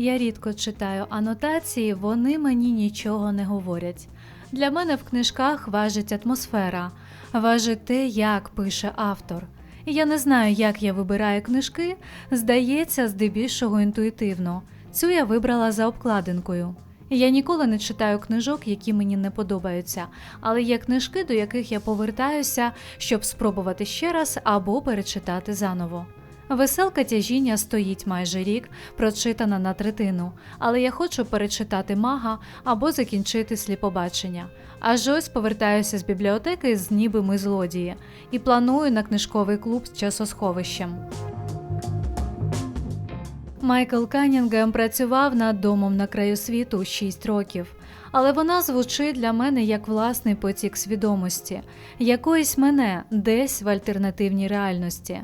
Я рідко читаю анотації, вони мені нічого не говорять. Для мене в книжках важить атмосфера, важить те, як пише автор. Я не знаю, як я вибираю книжки, здається, здебільшого інтуїтивно. Цю я вибрала за обкладинкою. Я ніколи не читаю книжок, які мені не подобаються, але є книжки, до яких я повертаюся, щоб спробувати ще раз або перечитати заново. Веселка тяжіння стоїть майже рік, прочитана на третину, але я хочу перечитати мага або закінчити сліпобачення. Аж ось повертаюся з бібліотеки з ніби ми злодії і планую на книжковий клуб з часосховищем. Майкл Канінгем працював над домом на краю світу 6 років, але вона звучить для мене як власний потік свідомості, якоїсь мене десь в альтернативній реальності.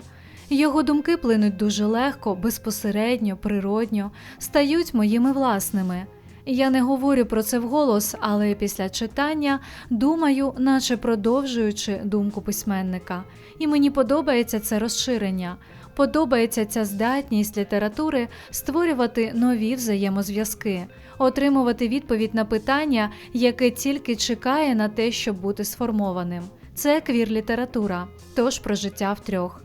Його думки плинуть дуже легко, безпосередньо, природньо, стають моїми власними. Я не говорю про це вголос, але після читання думаю, наче продовжуючи думку письменника, і мені подобається це розширення. Подобається ця здатність літератури створювати нові взаємозв'язки, отримувати відповідь на питання, яке тільки чекає на те, щоб бути сформованим. Це квір-література, тож про життя втрьох.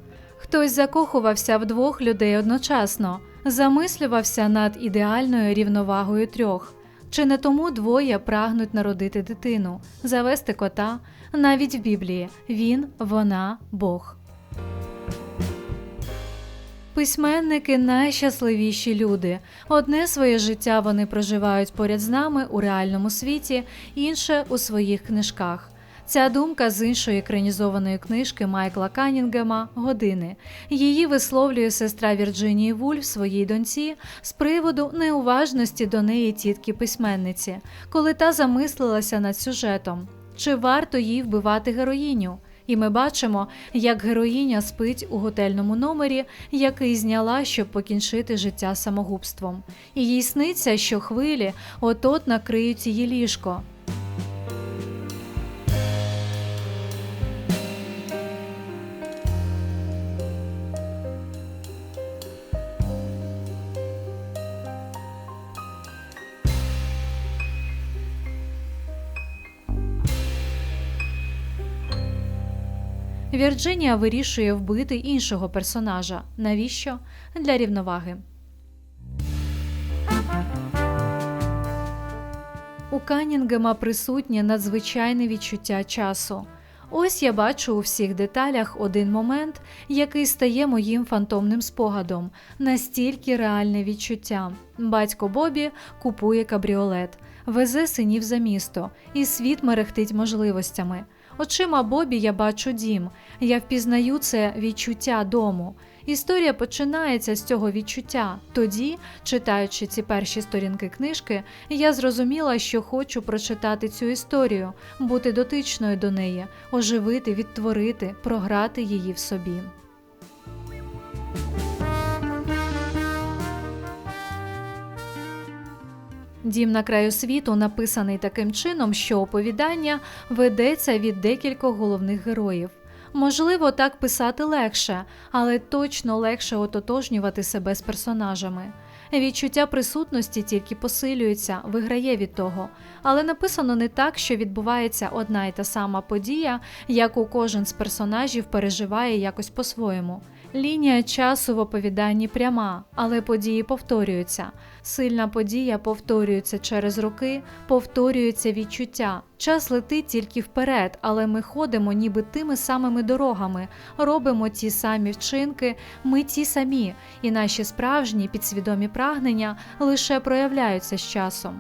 Хтось закохувався в двох людей одночасно, замислювався над ідеальною рівновагою трьох. Чи не тому двоє прагнуть народити дитину, завести кота, навіть в Біблії він, вона, Бог. Письменники найщасливіші люди. Одне своє життя вони проживають поряд з нами у реальному світі, інше у своїх книжках. Ця думка з іншої екранізованої книжки Майкла Канінгема Години. Її висловлює сестра Вірджинії Вульф своїй доньці з приводу неуважності до неї тітки письменниці, коли та замислилася над сюжетом. Чи варто їй вбивати героїню? І ми бачимо, як героїня спить у готельному номері, який зняла, щоб покінчити життя самогубством. І їй сниться, що хвилі от-от накриють її ліжко. Вірджинія вирішує вбити іншого персонажа. Навіщо? Для рівноваги. У Канінгема присутнє надзвичайне відчуття часу. Ось я бачу у всіх деталях один момент, який стає моїм фантомним спогадом, настільки реальне відчуття. Батько Бобі купує кабріолет, везе синів за місто, і світ мерехтить можливостями. Очима Бобі я бачу дім. Я впізнаю це відчуття дому. Історія починається з цього відчуття. Тоді, читаючи ці перші сторінки книжки, я зрозуміла, що хочу прочитати цю історію, бути дотичною до неї, оживити, відтворити, програти її в собі. Дім на краю світу написаний таким чином, що оповідання ведеться від декількох головних героїв. Можливо, так писати легше, але точно легше ототожнювати себе з персонажами. Відчуття присутності тільки посилюється, виграє від того, але написано не так, що відбувається одна й та сама подія, яку кожен з персонажів переживає якось по-своєму. Лінія часу в оповіданні пряма, але події повторюються. Сильна подія повторюється через роки, повторюються відчуття. Час летить тільки вперед, але ми ходимо ніби тими самими дорогами, робимо ті самі вчинки, ми ті самі, і наші справжні підсвідомі прагнення лише проявляються з часом.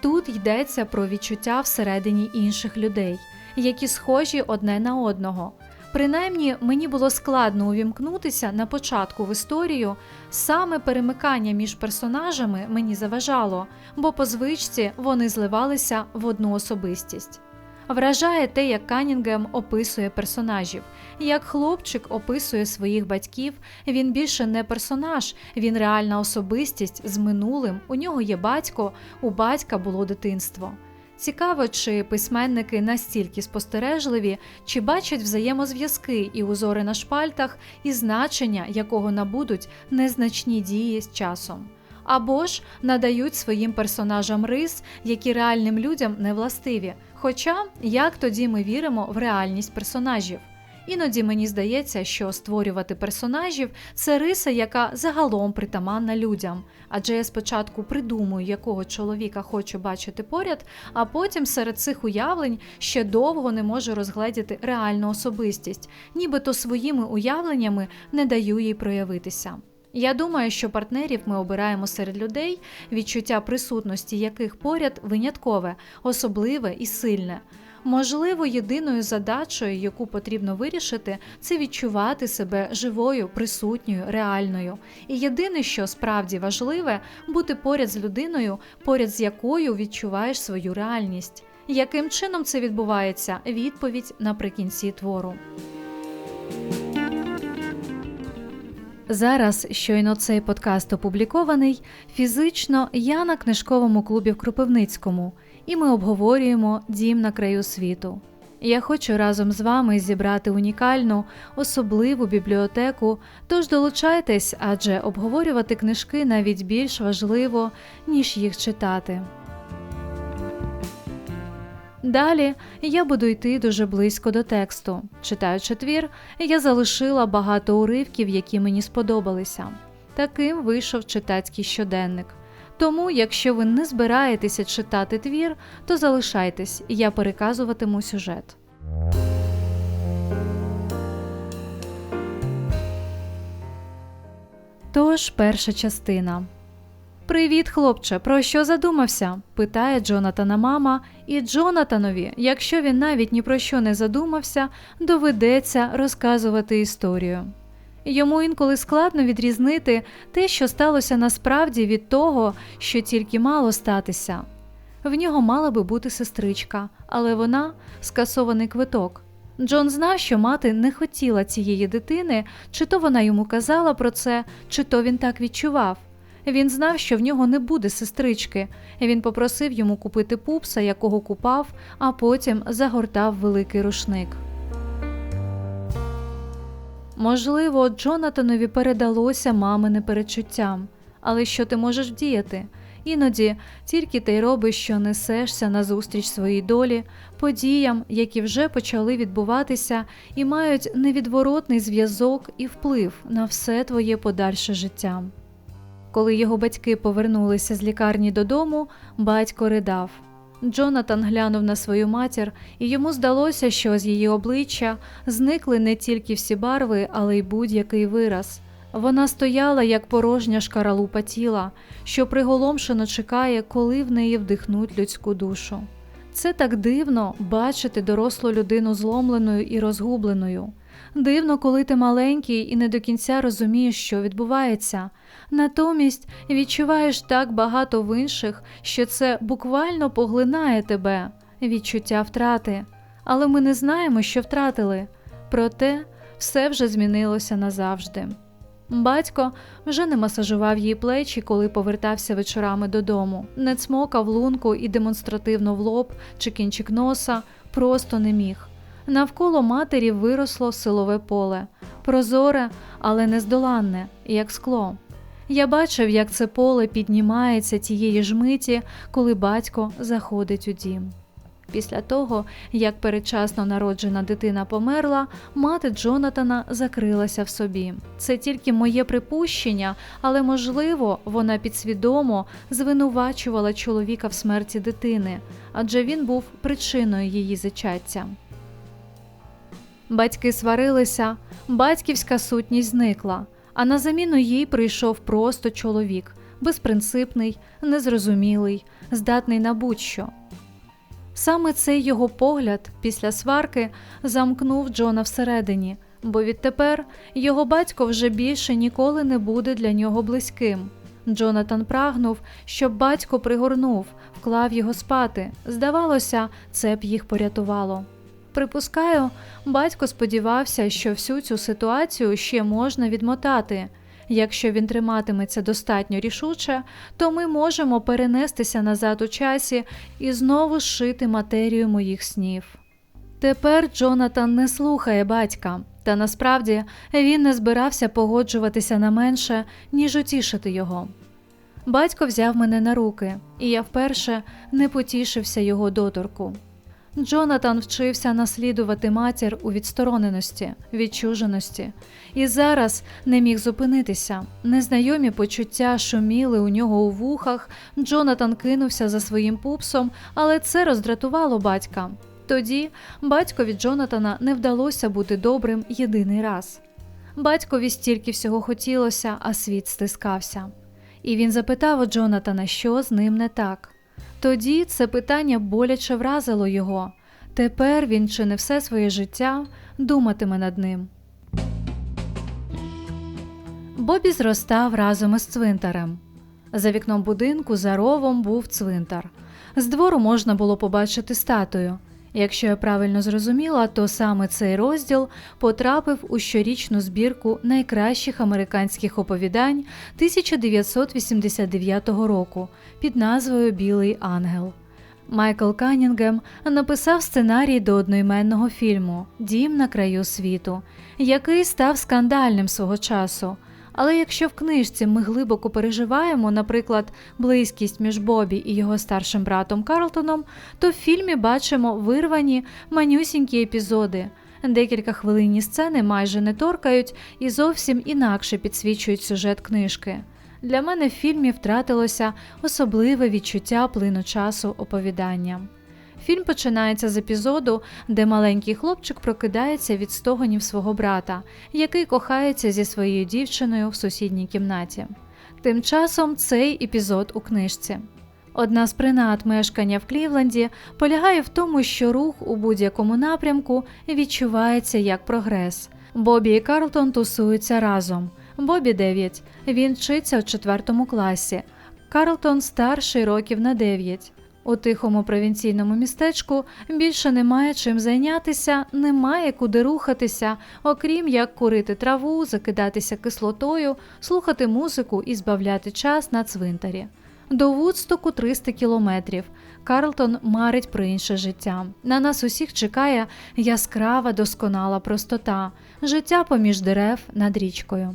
Тут йдеться про відчуття всередині інших людей, які схожі одне на одного. Принаймні мені було складно увімкнутися на початку в історію, саме перемикання між персонажами мені заважало, бо по звичці вони зливалися в одну особистість. Вражає те, як Канінгем описує персонажів. Як хлопчик описує своїх батьків, він більше не персонаж, він реальна особистість з минулим. У нього є батько, у батька було дитинство. Цікаво, чи письменники настільки спостережливі, чи бачать взаємозв'язки і узори на шпальтах, і значення, якого набудуть незначні дії з часом. або ж надають своїм персонажам рис, які реальним людям не властиві. Хоча як тоді ми віримо в реальність персонажів? Іноді мені здається, що створювати персонажів це риса, яка загалом притаманна людям. Адже я спочатку придумую, якого чоловіка хочу бачити поряд, а потім серед цих уявлень ще довго не можу розгледіти реальну особистість, нібито своїми уявленнями не даю їй проявитися. Я думаю, що партнерів ми обираємо серед людей, відчуття присутності яких поряд виняткове, особливе і сильне. Можливо, єдиною задачою, яку потрібно вирішити, це відчувати себе живою, присутньою, реальною. І єдине, що справді важливе, бути поряд з людиною, поряд з якою відчуваєш свою реальність. Яким чином це відбувається? Відповідь наприкінці твору. Зараз, щойно цей подкаст опублікований, фізично я на книжковому клубі в Кропивницькому, і ми обговорюємо дім на краю світу. Я хочу разом з вами зібрати унікальну, особливу бібліотеку, тож долучайтесь, адже обговорювати книжки навіть більш важливо, ніж їх читати. Далі я буду йти дуже близько до тексту. Читаючи твір, я залишила багато уривків, які мені сподобалися. Таким вийшов читацький щоденник. Тому, якщо ви не збираєтеся читати твір, то залишайтесь, я переказуватиму сюжет. Тож перша частина. Привіт, хлопче, про що задумався? питає Джонатана мама, і Джонатанові, якщо він навіть ні про що не задумався, доведеться розказувати історію. Йому інколи складно відрізнити те, що сталося насправді від того, що тільки мало статися. В нього мала би бути сестричка, але вона скасований квиток. Джон знав, що мати не хотіла цієї дитини, чи то вона йому казала про це, чи то він так відчував. Він знав, що в нього не буде сестрички. Він попросив йому купити пупса, якого купав, а потім загортав великий рушник. Можливо, Джонатанові передалося мамине перечуттям, але що ти можеш діяти? Іноді тільки ти й робиш, що несешся назустріч своїй долі, подіям, які вже почали відбуватися, і мають невідворотний зв'язок і вплив на все твоє подальше життя. Коли його батьки повернулися з лікарні додому, батько ридав. Джонатан глянув на свою матір, і йому здалося, що з її обличчя зникли не тільки всі барви, але й будь-який вираз. Вона стояла, як порожня шкаралупа тіла, що приголомшено чекає, коли в неї вдихнуть людську душу. Це так дивно бачити дорослу людину зломленою і розгубленою. Дивно, коли ти маленький і не до кінця розумієш, що відбувається. Натомість відчуваєш так багато в інших, що це буквально поглинає тебе, відчуття втрати. Але ми не знаємо, що втратили. Проте все вже змінилося назавжди. Батько вже не масажував її плечі, коли повертався вечорами додому, не цмокав лунку і демонстративно в лоб чи кінчик носа, просто не міг. Навколо матері виросло силове поле, прозоре, але нездоланне, як скло. Я бачив, як це поле піднімається тієї ж миті, коли батько заходить у дім. Після того, як передчасно народжена дитина померла, мати Джонатана закрилася в собі. Це тільки моє припущення, але можливо, вона підсвідомо звинувачувала чоловіка в смерті дитини, адже він був причиною її зачаття. Батьки сварилися, батьківська сутність зникла, а на заміну їй прийшов просто чоловік, безпринципний, незрозумілий, здатний на будь-що. Саме цей його погляд після сварки замкнув Джона всередині, бо відтепер його батько вже більше ніколи не буде для нього близьким. Джонатан прагнув, щоб батько пригорнув, вклав його спати. Здавалося, це б їх порятувало. Припускаю, батько сподівався, що всю цю ситуацію ще можна відмотати. Якщо він триматиметься достатньо рішуче, то ми можемо перенестися назад у часі і знову зшити матерію моїх снів. Тепер Джонатан не слухає батька, та насправді він не збирався погоджуватися на менше, ніж утішити його. Батько взяв мене на руки, і я вперше не потішився його доторку. Джонатан вчився наслідувати матір у відстороненості, відчуженості, і зараз не міг зупинитися. Незнайомі почуття шуміли у нього у вухах. Джонатан кинувся за своїм пупсом, але це роздратувало батька. Тоді батькові Джонатана не вдалося бути добрим єдиний раз. Батькові стільки всього хотілося, а світ стискався. І він запитав у Джонатана, що з ним не так. Тоді це питання боляче вразило його. Тепер він чи не все своє життя думатиме над ним. Бобі зростав разом із цвинтарем. За вікном будинку за ровом був цвинтар. З двору можна було побачити статую. Якщо я правильно зрозуміла, то саме цей розділ потрапив у щорічну збірку найкращих американських оповідань 1989 року під назвою Білий ангел. Майкл Канінгем написав сценарій до одноіменного фільму Дім на краю світу, який став скандальним свого часу. Але якщо в книжці ми глибоко переживаємо, наприклад, близькість між Бобі і його старшим братом Карлтоном, то в фільмі бачимо вирвані манюсінькі епізоди. Декілька хвилинні сцени майже не торкають і зовсім інакше підсвічують сюжет книжки. Для мене в фільмі втратилося особливе відчуття плину часу оповідання. Фільм починається з епізоду, де маленький хлопчик прокидається від стогонів свого брата, який кохається зі своєю дівчиною в сусідній кімнаті. Тим часом цей епізод у книжці. Одна з принад мешкання в Клівленді полягає в тому, що рух у будь-якому напрямку відчувається як прогрес. Бобі і Карлтон тусуються разом. Бобі 9, він вчиться у четвертому класі. Карлтон старший років на 9. У тихому провінційному містечку більше немає чим зайнятися, немає куди рухатися, окрім як курити траву, закидатися кислотою, слухати музику і збавляти час на цвинтарі. До Вудстоку 300 кілометрів. Карлтон марить про інше життя. На нас усіх чекає яскрава, досконала простота, життя поміж дерев над річкою.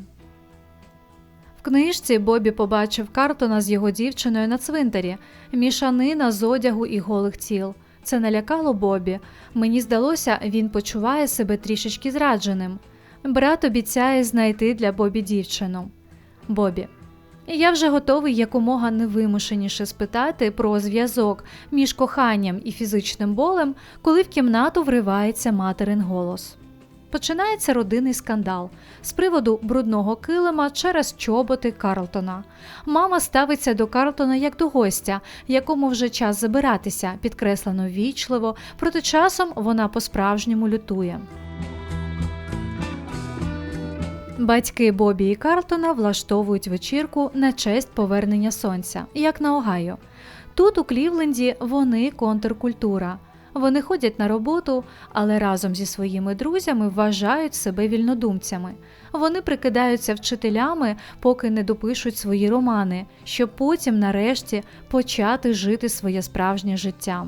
Книжці Бобі побачив Картона з його дівчиною на цвинтарі, мішанина з одягу і голих тіл. Це налякало Бобі. Мені здалося, він почуває себе трішечки зрадженим. Брат обіцяє знайти для Бобі дівчину. Бобі. Я вже готовий якомога невимушеніше спитати про зв'язок між коханням і фізичним болем, коли в кімнату вривається материн голос. Починається родинний скандал з приводу брудного килима через чоботи Карлтона. Мама ставиться до Карлтона як до гостя, якому вже час забиратися, підкреслено ввічливо, проте часом вона по-справжньому лютує. Батьки Бобі і Карлтона влаштовують вечірку на честь повернення сонця, як на Огайо. Тут, у Клівленді, вони контркультура. Вони ходять на роботу, але разом зі своїми друзями вважають себе вільнодумцями. Вони прикидаються вчителями, поки не допишуть свої романи, щоб потім, нарешті, почати жити своє справжнє життя.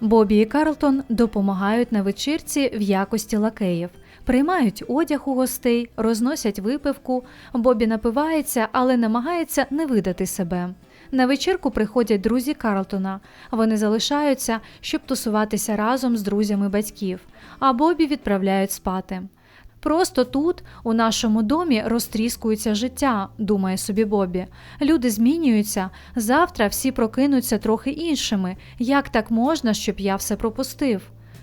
Бобі і Карлтон допомагають на вечірці в якості лакеїв, приймають одяг у гостей, розносять випивку. Бобі напивається, але намагається не видати себе. На вечірку приходять друзі Карлтона. Вони залишаються, щоб тусуватися разом з друзями батьків, а Бобі відправляють спати. Просто тут, у нашому домі, розтріскується життя, думає собі Бобі. Люди змінюються. Завтра всі прокинуться трохи іншими. Як так можна, щоб я все пропустив?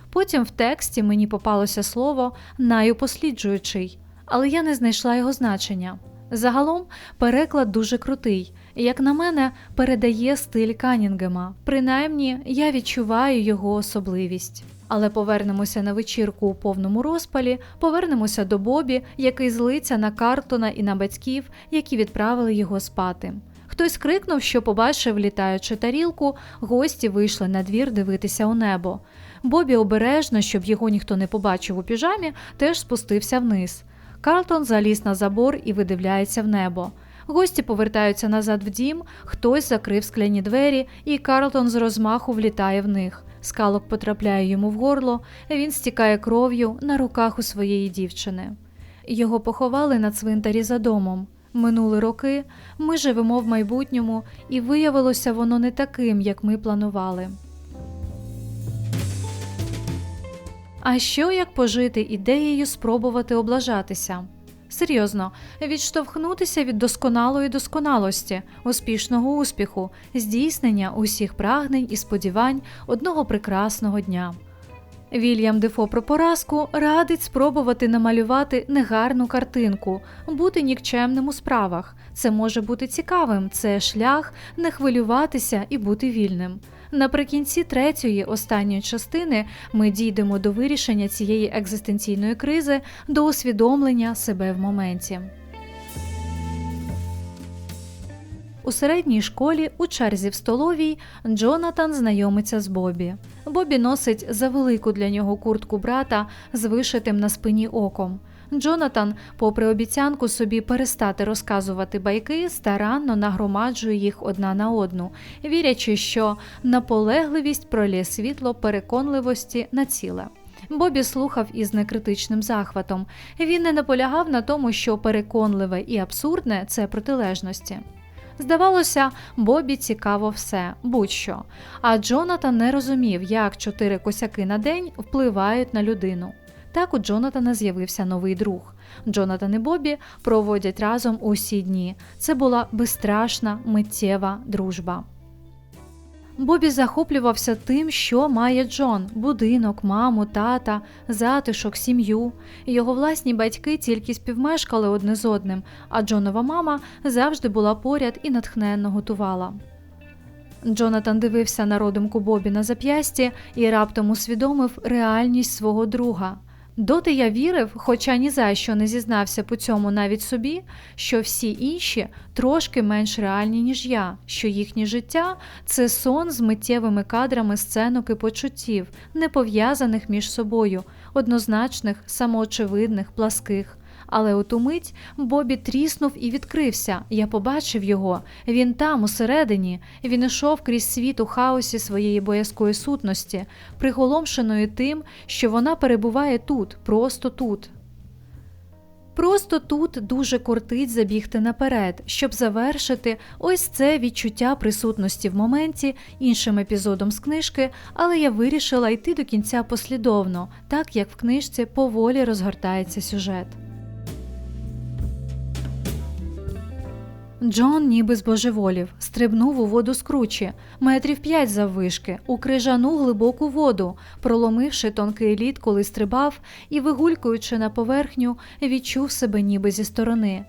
Потім в тексті мені попалося слово найупосліджуючий, але я не знайшла його значення. Загалом переклад дуже крутий, як на мене, передає стиль Канінгема. Принаймні, я відчуваю його особливість. Але повернемося на вечірку у повному розпалі, повернемося до Бобі, який злиться на Картона і на батьків, які відправили його спати. Хтось крикнув, що побачив літаючу тарілку, гості вийшли на двір дивитися у небо. Бобі обережно, щоб його ніхто не побачив у піжамі, теж спустився вниз. Карлтон заліз на забор і видивляється в небо. Гості повертаються назад в дім, хтось закрив скляні двері, і Карлтон з розмаху влітає в них. Скалок потрапляє йому в горло, він стікає кров'ю на руках у своєї дівчини. Його поховали на цвинтарі за домом. Минули роки, ми живемо в майбутньому, і виявилося воно не таким, як ми планували. А що як пожити ідеєю спробувати облажатися? Серйозно, відштовхнутися від досконалої досконалості, успішного успіху, здійснення усіх прагнень і сподівань одного прекрасного дня. Вільям Дефо про поразку радить спробувати намалювати негарну картинку, бути нікчемним у справах. Це може бути цікавим, це шлях не хвилюватися і бути вільним. Наприкінці третьої останньої частини ми дійдемо до вирішення цієї екзистенційної кризи, до усвідомлення себе в моменті. У середній школі у черзі в столовій Джонатан знайомиться з Бобі. Бобі носить завелику для нього куртку брата з вишитим на спині оком. Джонатан, попри обіцянку собі перестати розказувати байки, старанно нагромаджує їх одна на одну, вірячи, що наполегливість пролє світло переконливості на ціле. Бобі слухав із некритичним захватом. Він не наполягав на тому, що переконливе і абсурдне це протилежності. Здавалося, Бобі цікаво все, будь-що. А Джонатан не розумів, як чотири косяки на день впливають на людину. Так у Джонатана з'явився новий друг. Джонатан і Бобі проводять разом усі дні. Це була безстрашна миттєва дружба. Бобі захоплювався тим, що має Джон: будинок, маму, тата, затишок, сім'ю. Його власні батьки тільки співмешкали одне з одним, а Джонова мама завжди була поряд і натхненно готувала. Джонатан дивився на родимку Бобі на зап'ясті і раптом усвідомив реальність свого друга. Доти я вірив, хоча ні за що не зізнався по цьому навіть собі, що всі інші трошки менш реальні, ніж я, що їхнє життя це сон з миттєвими кадрами сценок і почуттів, не пов'язаних між собою, однозначних, самоочевидних, пласких. Але у ту мить Бобі тріснув і відкрився. Я побачив його. Він там, усередині. Він ішов крізь світ у хаосі своєї боязкої сутності, приголомшеної тим, що вона перебуває тут, просто тут. Просто тут дуже кортить забігти наперед, щоб завершити ось це відчуття присутності в моменті іншим епізодом з книжки, але я вирішила йти до кінця послідовно, так як в книжці поволі розгортається сюжет. Джон ніби збожеволів, стрибнув у воду з кручі, метрів п'ять заввишки, у крижану глибоку воду, проломивши тонкий лід, коли стрибав, і, вигулькуючи на поверхню, відчув себе ніби зі сторони.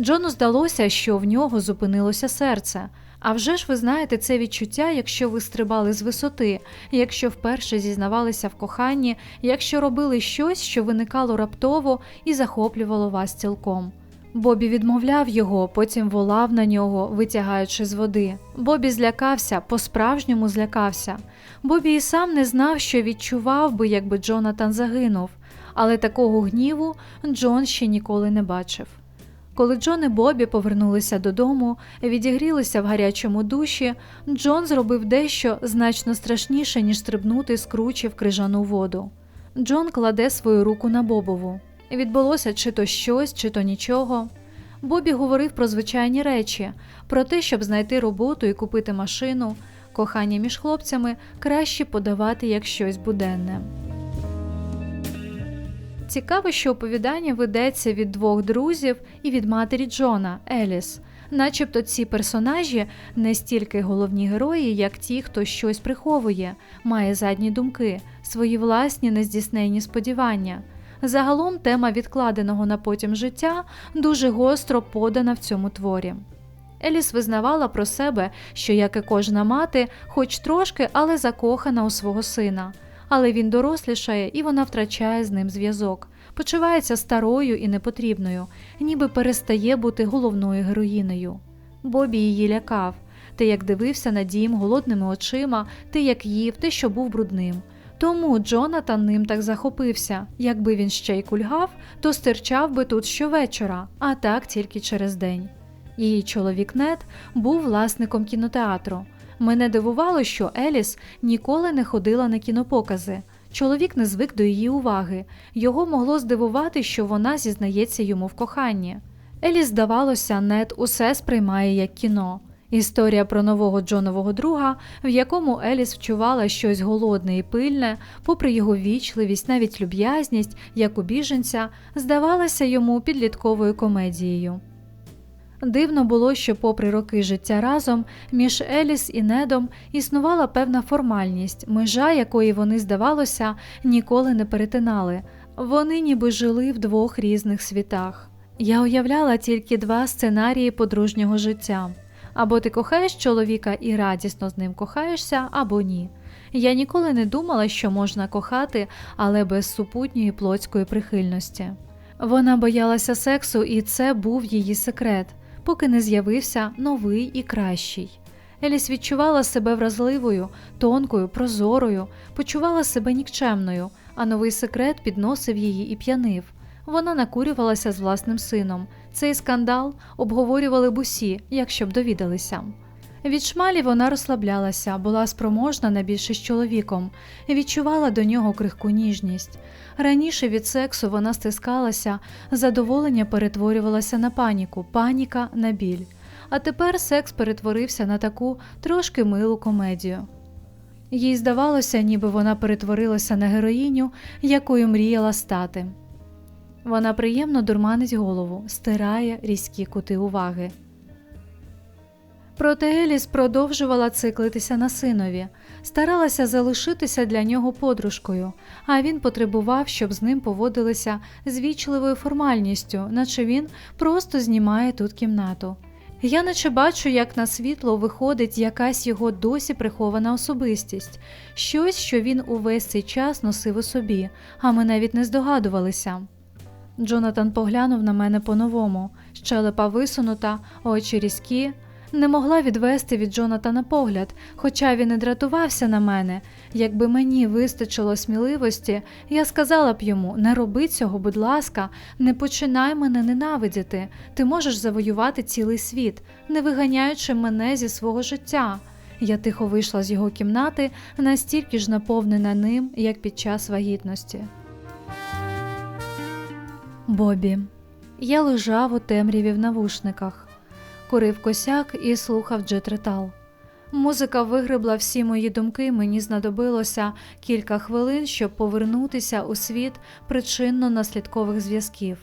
Джону здалося, що в нього зупинилося серце. А вже ж ви знаєте це відчуття, якщо ви стрибали з висоти, якщо вперше зізнавалися в коханні, якщо робили щось, що виникало раптово і захоплювало вас цілком. Бобі відмовляв його, потім волав на нього, витягаючи з води. Бобі злякався, по-справжньому злякався. Бобі і сам не знав, що відчував би, якби Джонатан загинув, але такого гніву Джон ще ніколи не бачив. Коли Джон і Бобі повернулися додому, відігрілися в гарячому душі, Джон зробив дещо значно страшніше, ніж стрибнути з кручі в крижану воду. Джон кладе свою руку на Бобову. Відбулося чи то щось, чи то нічого. Бобі говорив про звичайні речі, про те, щоб знайти роботу і купити машину. Кохання між хлопцями краще подавати як щось буденне. Цікаво, що оповідання ведеться від двох друзів і від матері Джона Еліс, начебто ці персонажі не стільки головні герої, як ті, хто щось приховує, має задні думки, свої власні нездійсненні сподівання. Загалом тема відкладеного на потім життя дуже гостро подана в цьому творі. Еліс визнавала про себе, що, як і кожна мати, хоч трошки, але закохана у свого сина. Але він дорослішає і вона втрачає з ним зв'язок, почувається старою і непотрібною, ніби перестає бути головною героїнею. Бобі її лякав. Ти як дивився на дім голодними очима, ти як їв, ти що був брудним. Тому Джонатан ним так захопився. Якби він ще й кульгав, то стирчав би тут щовечора, а так тільки через день. Її чоловік Нед був власником кінотеатру. Мене дивувало, що Еліс ніколи не ходила на кінопокази. Чоловік не звик до її уваги. Його могло здивувати, що вона зізнається йому в коханні. Елі здавалося, Нед усе сприймає як кіно. Історія про нового Джонового друга, в якому Еліс вчувала щось голодне і пильне, попри його вічливість, навіть люб'язність, як у біженця, здавалася йому підлітковою комедією. Дивно було, що, попри роки життя разом, між Еліс і Недом існувала певна формальність, межа якої вони, здавалося, ніколи не перетинали. Вони ніби жили в двох різних світах. Я уявляла тільки два сценарії подружнього життя. Або ти кохаєш чоловіка і радісно з ним кохаєшся, або ні. Я ніколи не думала, що можна кохати, але без супутньої плотської прихильності. Вона боялася сексу, і це був її секрет, поки не з'явився новий і кращий. Еліс відчувала себе вразливою, тонкою, прозорою, почувала себе нікчемною, а новий секрет підносив її і п'янив. Вона накурювалася з власним сином. Цей скандал обговорювали б усі, якщо б довідалися. Від шмалі вона розслаблялася, була спроможна на більше з чоловіком, відчувала до нього крихку ніжність. Раніше від сексу вона стискалася, задоволення перетворювалося на паніку, паніка на біль. А тепер секс перетворився на таку трошки милу комедію. Їй здавалося, ніби вона перетворилася на героїню, якою мріяла стати. Вона приємно дурманить голову, стирає різкі кути уваги. Проте Еліс продовжувала циклитися на синові, старалася залишитися для нього подружкою, а він потребував, щоб з ним поводилися з вічливою формальністю, наче він просто знімає тут кімнату. Я наче бачу, як на світло виходить якась його досі прихована особистість, щось, що він увесь цей час носив у собі, а ми навіть не здогадувалися. Джонатан поглянув на мене по-новому, щелепа висунута, очі різкі. Не могла відвести від Джонатана погляд, хоча він і дратувався на мене. Якби мені вистачило сміливості, я сказала б йому: не роби цього, будь ласка, не починай мене ненавидіти. Ти можеш завоювати цілий світ, не виганяючи мене зі свого життя. Я тихо вийшла з його кімнати, настільки ж наповнена ним, як під час вагітності. Бобі. Я лежав у темряві в навушниках курив косяк і слухав джетретал. Музика вигребла всі мої думки, мені знадобилося кілька хвилин, щоб повернутися у світ причинно-наслідкових зв'язків.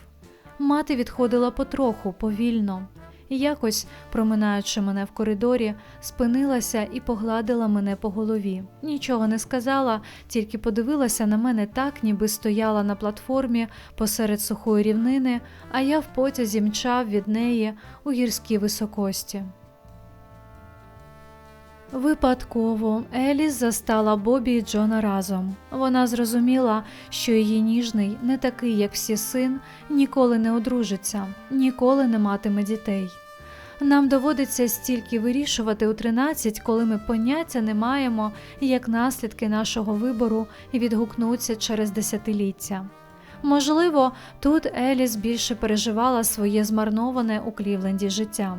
Мати відходила потроху, повільно, і якось, проминаючи мене в коридорі, спинилася і погладила мене по голові. Нічого не сказала, тільки подивилася на мене так, ніби стояла на платформі посеред сухої рівнини, а я в потязі мчав від неї у гірській високості. Випадково Еліс застала Бобі і Джона разом. Вона зрозуміла, що її ніжний, не такий, як всі син, ніколи не одружиться, ніколи не матиме дітей. Нам доводиться стільки вирішувати у 13, коли ми поняття не маємо, як наслідки нашого вибору відгукнуться через десятиліття. Можливо, тут Еліс більше переживала своє змарноване у Клівленді життя.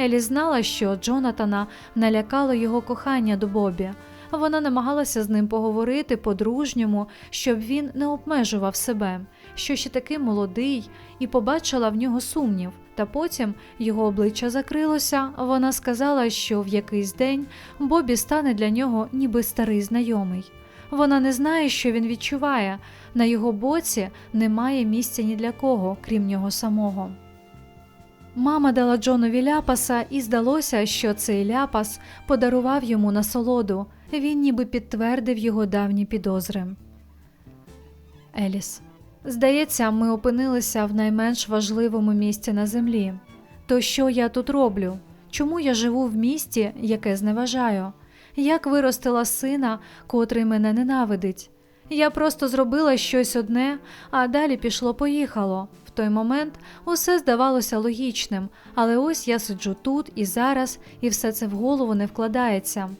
Елі знала, що Джонатана налякало його кохання до Бобі. Вона намагалася з ним поговорити по-дружньому, щоб він не обмежував себе, що ще такий молодий, і побачила в нього сумнів. Та потім його обличчя закрилося. Вона сказала, що в якийсь день Бобі стане для нього ніби старий знайомий. Вона не знає, що він відчуває. На його боці немає місця ні для кого, крім нього самого. Мама дала Джонові ляпаса, і здалося, що цей ляпас подарував йому насолоду. Він ніби підтвердив його давні підозри. Еліс. Здається, ми опинилися в найменш важливому місці на землі. То що я тут роблю? Чому я живу в місті, яке зневажаю? Як виростила сина, котрий мене ненавидить? Я просто зробила щось одне, а далі пішло-поїхало. В той момент усе здавалося логічним, але ось я сиджу тут і зараз, і все це в голову не вкладається.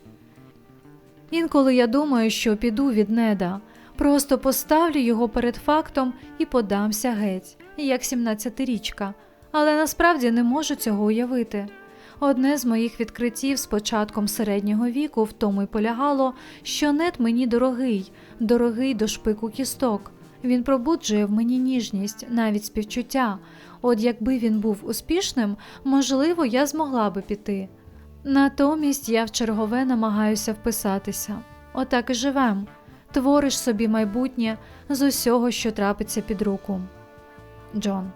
Інколи я думаю, що піду від неда, просто поставлю його перед фактом і подамся геть, як 17-річка, але насправді не можу цього уявити. Одне з моїх відкриттів з початком середнього віку в тому й полягало, що нет мені дорогий, дорогий до шпику кісток. Він пробуджує в мені ніжність, навіть співчуття. От якби він був успішним, можливо, я змогла би піти. Натомість я в чергове намагаюся вписатися. Отак і живем. Твориш собі майбутнє з усього, що трапиться під руку. Джон.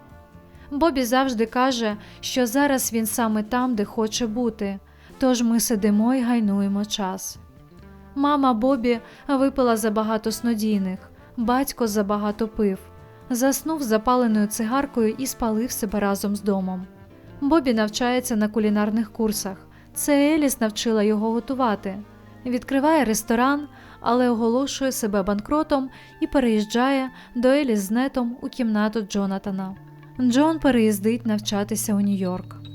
Бобі завжди каже, що зараз він саме там, де хоче бути, тож ми сидимо і гайнуємо час. Мама Бобі випила забагато снодійних, батько забагато пив, заснув запаленою цигаркою і спалив себе разом з домом. Бобі навчається на кулінарних курсах. Це Еліс навчила його готувати. Відкриває ресторан, але оголошує себе банкротом і переїжджає до Еліс з нетом у кімнату Джонатана. Джон переїздить навчатися у Нью-Йорк.